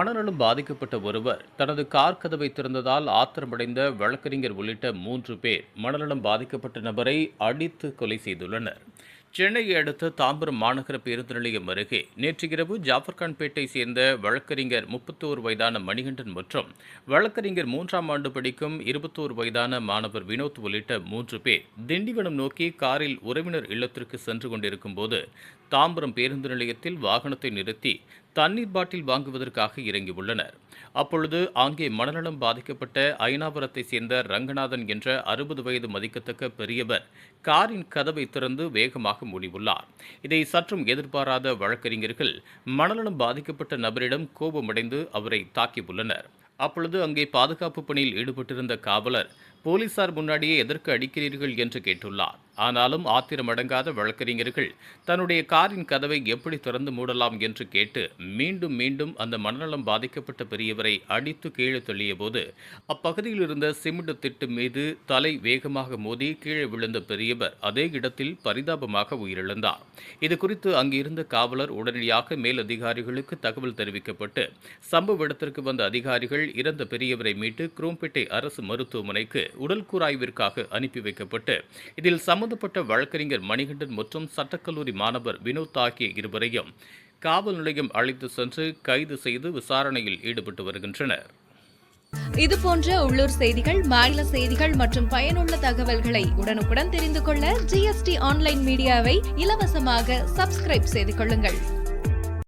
மனநலம் பாதிக்கப்பட்ட ஒருவர் தனது கார் கதவை திறந்ததால் ஆத்திரமடைந்த வழக்கறிஞர் உள்ளிட்ட மூன்று பேர் மனநலம் பாதிக்கப்பட்ட நபரை அடித்து கொலை செய்துள்ளனர். சென்னையை அடுத்த தாம்பரம் மாநகர பேருந்து நிலையம் அருகே நேற்று இரவு ஜாஃபர்கான்பேட்டை சேர்ந்த வழக்கறிஞர் முப்பத்தோரு வயதான மணிகண்டன் மற்றும் வழக்கறிஞர் மூன்றாம் ஆண்டு படிக்கும் இருபத்தோரு வயதான மாணவர் வினோத் உள்ளிட்ட மூன்று பேர் திண்டிவனம் நோக்கி காரில் உறவினர் இல்லத்திற்கு சென்று கொண்டிருக்கும் போது தாம்பரம் பேருந்து நிலையத்தில் வாகனத்தை நிறுத்தி தண்ணீர் பாட்டில் வாங்குவதற்காக இறங்கியுள்ளனர் அப்பொழுது அங்கே மனநலம் பாதிக்கப்பட்ட ஐநாபுரத்தை சேர்ந்த ரங்கநாதன் என்ற அறுபது வயது மதிக்கத்தக்க பெரியவர் காரின் கதவை திறந்து வேகமாக மூடியுள்ளார். இதை சற்றும் எதிர்பாராத வழக்கறிஞர்கள் மனநலம் பாதிக்கப்பட்ட நபரிடம் கோபமடைந்து அவரை தாக்கியுள்ளனர். அப்பொழுது அங்கே பாதுகாப்பு பணியில் ஈடுபட்டிருந்த காவலர் போலீசார் முன்னாடியே எதற்கு அடிக்கிறீர்கள் என்று கேட்டுள்ளார். ஆனாலும் ஆத்திரமடங்காத வழக்கறிஞர்கள் தன்னுடைய காரின் கதவை எப்படி திறந்து மூடலாம் என்று கேட்டு மீண்டும் மீண்டும் அந்த மனநலம் பாதிக்கப்பட்ட பெரியவரை அடித்து கீழே தள்ளிய போது அப்பகுதியில் இருந்த சிமெண்ட் திட்டு மீது தலை வேகமாக மோதி கீழே விழுந்த பெரியவர் அதே இடத்தில் பரிதாபமாக உயிரிழந்தார். இது குறித்து அங்கிருந்த காவலர் உடனடியாக மேல் அதிகாரிகளுக்கு தகவல் தெரிவிக்கப்பட்டு சம்பவ இடத்திற்கு வந்த அதிகாரிகள் இறந்த பெரியவரை மீட்டு குரோம்பேட்டை அரசு மருத்துவமனைக்கு உடல் கூராய்விற்காக அனுப்பி வைக்கப்பட்டு இதில் சம்பந்தப்பட்ட வழக்கறிஞர் மணிகண்டன் மற்றும் சட்டக்கல்லூரி மாணவர் வினோத் ஆகிய இருவரையும் காவல் நிலையம் அழைத்து சென்று கைது செய்து விசாரணையில் ஈடுபட்டு வருகின்றனர். இது போன்ற உள்ளூர் செய்திகள் மாநில செய்திகள் மற்றும் பயனுள்ள தகவல்களை உடனுக்குடன் தெரிந்து கொள்ள ஜிஎஸ்டி ஆன்லைன் மீடியாவை இலவசமாக சப்ஸ்கிரைப் செய்து கொள்ளுங்கள்.